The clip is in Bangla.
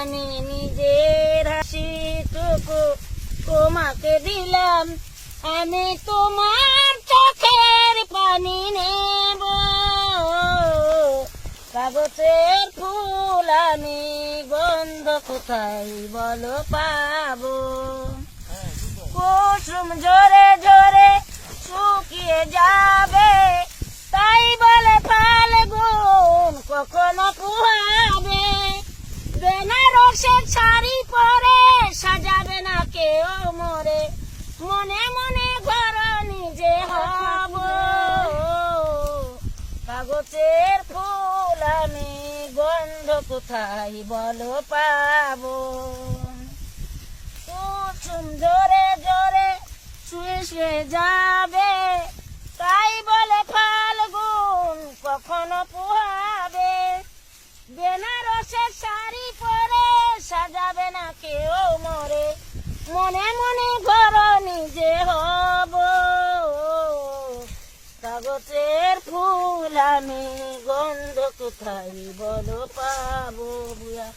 আমি নিজের হাসিটুকু তোমাকে দিলাম। আমি তোমার চোখের পানি নেব। কাগজের ফুল আমি গন্ধ কোথায় বলো পাবো? কুসুম জোরে জোরে শুকিয়ে যাবে তাই বলে ফাল্গুন কখনো পুহাবে বেনারসের শাড়ি পরে সাজাবে না কেউ মরে মনে মনে ঘর নিজে হব। কাগজের ফুল আমি গন্ধ কোথায় বলো পাব? কুসুম জোরে জোরে শুয়ে শুয়ে যাবে। তাই বলে ফাল্গুন কখনো পোহাবে। বেনারসের শাড়ি পরে সাজাবে না কেউ মরে। মনে মনে কাগজের ফুল আমি গন্ধ কোথায় বলো পাবো বুয়া?